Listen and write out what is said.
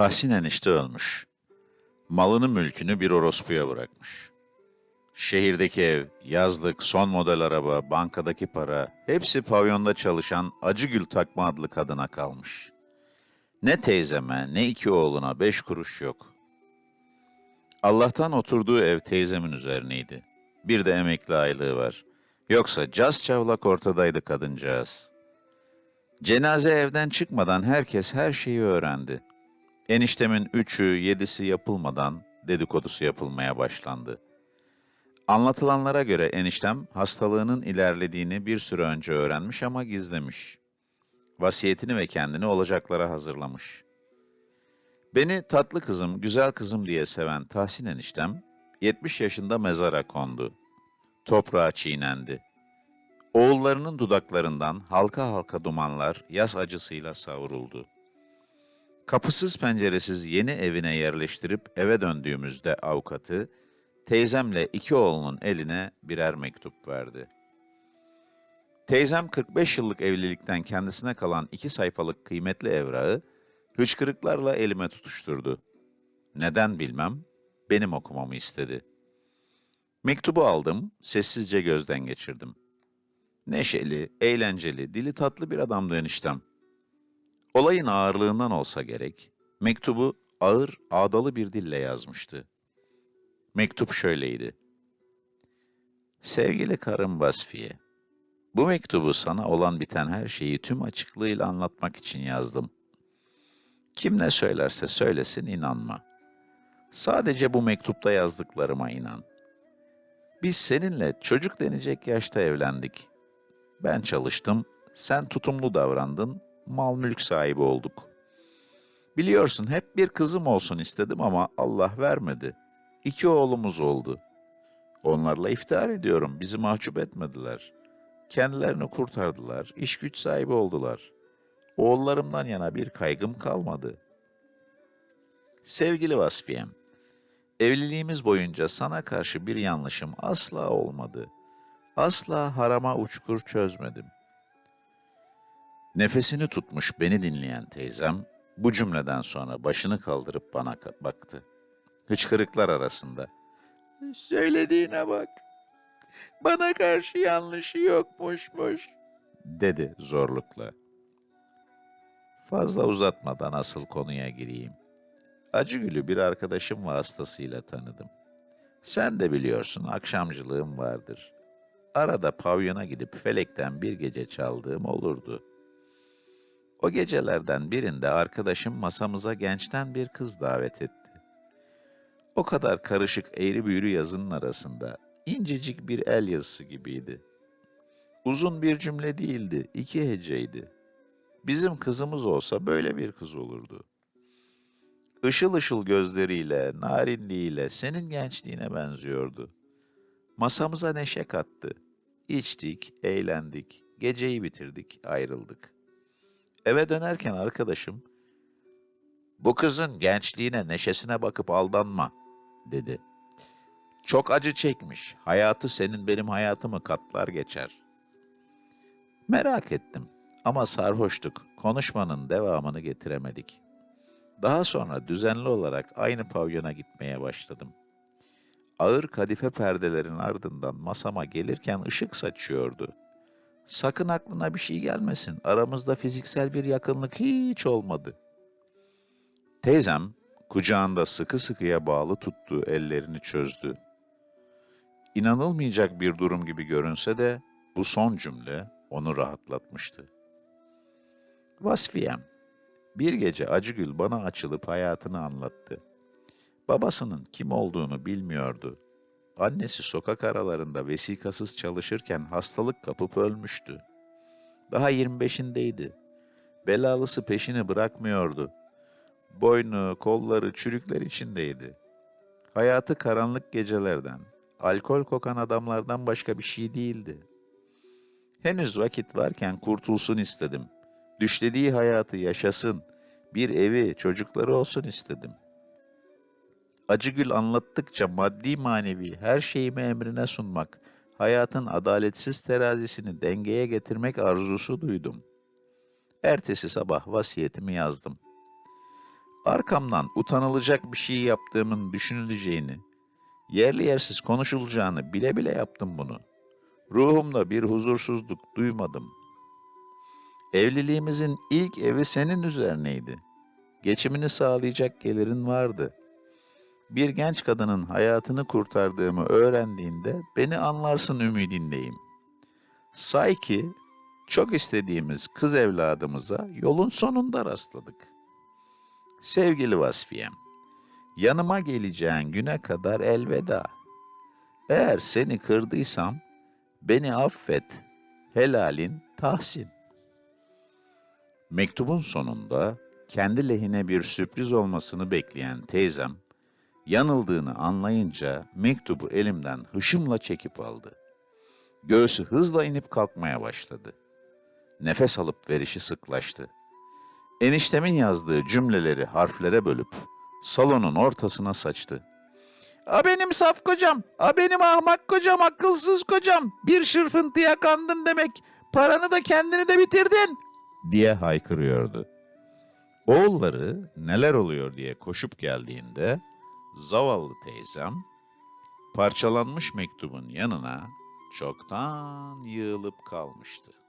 Tahsin enişte ölmüş. Malını mülkünü bir orospuya bırakmış. Şehirdeki ev, yazlık, son model araba, bankadaki para hepsi pavyonda çalışan Acıgül Takma adlı kadına kalmış. Ne teyzeme ne iki oğluna beş kuruş yok. Allah'tan oturduğu ev teyzemin üzerineydi. Bir de emekli aylığı var. Yoksa caz çavlak ortadaydı kadıncağız. Cenaze evden çıkmadan herkes her şeyi öğrendi. Eniştemin üçü, yedisi yapılmadan dedikodusu yapılmaya başlandı. Anlatılanlara göre eniştem hastalığının ilerlediğini bir süre önce öğrenmiş ama gizlemiş. Vasiyetini ve kendini olacaklara hazırlamış. Beni tatlı kızım, güzel kızım diye seven Tahsin eniştem, 70 yaşında mezara kondu. Toprağa çiğnendi. Oğullarının dudaklarından halka halka dumanlar yaz acısıyla savruldu. Kapısız penceresiz yeni evine yerleştirip eve döndüğümüzde avukatı, teyzemle iki oğlunun eline birer mektup verdi. Teyzem 45 yıllık evlilikten kendisine kalan iki sayfalık kıymetli evrağı hıçkırıklarla elime tutuşturdu. Neden bilmem, benim okumamı istedi. Mektubu aldım, sessizce gözden geçirdim. Neşeli, eğlenceli, dili tatlı bir adamdı eniştem. Olayın ağırlığından olsa gerek, mektubu ağır, ağdalı bir dille yazmıştı. Mektup şöyleydi. Sevgili karım Vasfiye, bu mektubu sana olan biten her şeyi tüm açıklığıyla anlatmak için yazdım. Kim ne söylerse söylesin inanma. Sadece bu mektupta yazdıklarıma inan. Biz seninle çocuk denecek yaşta evlendik. Ben çalıştım, sen tutumlu davrandın, mal mülk sahibi olduk. Biliyorsun hep bir kızım olsun istedim ama Allah vermedi. İki oğlumuz oldu. Onlarla iftihar ediyorum, bizi mahcup etmediler. Kendilerini kurtardılar, iş güç sahibi oldular. Oğullarımdan yana bir kaygım kalmadı. Sevgili Vasfiyem, evliliğimiz boyunca sana karşı bir yanlışım asla olmadı. Asla harama uçkur çözmedim. Nefesini tutmuş beni dinleyen teyzem, bu cümleden sonra başını kaldırıp bana baktı. Hıçkırıklar arasında. Söylediğine bak. Bana karşı yanlışı yokmuşmuş, dedi zorlukla. Fazla uzatmadan asıl konuya gireyim. Acıgül'ü bir arkadaşım vasıtasıyla tanıdım. Sen de biliyorsun akşamcılığım vardır. Arada pavyona gidip felekten bir gece çaldığım olurdu. O gecelerden birinde arkadaşım masamıza gençten bir kız davet etti. O kadar karışık eğri büğrü yazının arasında incecik bir el yazısı gibiydi. Uzun bir cümle değildi, iki heceydi. Bizim kızımız olsa böyle bir kız olurdu. Işıl ışıl gözleriyle, narinliğiyle senin gençliğine benziyordu. Masamıza neşe kattı. İçtik, eğlendik, geceyi bitirdik, ayrıldık. Eve dönerken arkadaşım, bu kızın gençliğine, neşesine bakıp aldanma, dedi. Çok acı çekmiş, hayatı senin benim hayatımı katlar geçer. Merak ettim ama sarhoştuk, konuşmanın devamını getiremedik. Daha sonra düzenli olarak aynı pavyona gitmeye başladım. Ağır kadife perdelerin ardından masama gelirken ışık saçıyordu. Sakın aklına bir şey gelmesin. Aramızda fiziksel bir yakınlık hiç olmadı. Teyzem kucağında sıkı sıkıya bağlı tuttuğu ellerini çözdü. İnanılmayacak bir durum gibi görünse de bu son cümle onu rahatlatmıştı. Vasfiyem, bir gece Acıgül bana açılıp hayatını anlattı. Babasının kim olduğunu bilmiyordu. Annesi sokak aralarında vesikasız çalışırken hastalık kapıp ölmüştü. Daha 25'indeydi. Belalısı peşini bırakmıyordu. Boynu, kolları çürükler içindeydi. Hayatı karanlık gecelerden, alkol kokan adamlardan başka bir şey değildi. Henüz vakit varken kurtulsun istedim. Düşlediği hayatı yaşasın. Bir evi, çocukları olsun istedim. Acıgül anlattıkça maddi manevi her şeyimi emrine sunmak, hayatın adaletsiz terazisini dengeye getirmek arzusu duydum. Ertesi sabah vasiyetimi yazdım. arkamdan utanılacak bir şey yaptığımın düşünüleceğini, yerli yersiz konuşulacağını bile bile yaptım bunu. Ruhumda bir huzursuzluk duymadım. Evliliğimizin ilk evi senin üzerineydi. Geçimini sağlayacak gelirin vardı. Bir genç kadının hayatını kurtardığımı öğrendiğinde beni anlarsın ümidindeyim. Say ki çok istediğimiz kız evladımıza yolun sonunda rastladık. Sevgili Vasfiyem, yanıma geleceğin güne kadar elveda. Eğer seni kırdıysam beni affet. Helalin Tahsin. Mektubun sonunda kendi lehine bir sürpriz olmasını bekleyen teyzem yanıldığını anlayınca mektubu elimden hışımla çekip aldı. Göğsü hızla inip kalkmaya başladı. Nefes alıp verişi sıklaştı. Eniştemin yazdığı cümleleri harflere bölüp salonun ortasına saçtı. A benim saf kocam, a benim ahmak kocam, akılsız kocam. Bir şırfıntıya kandın demek. Paranı da kendini de bitirdin. Diye haykırıyordu. Oğulları neler oluyor diye koşup geldiğinde zavallı teyzem parçalanmış mektubun yanına çoktan yığılıp kalmıştı.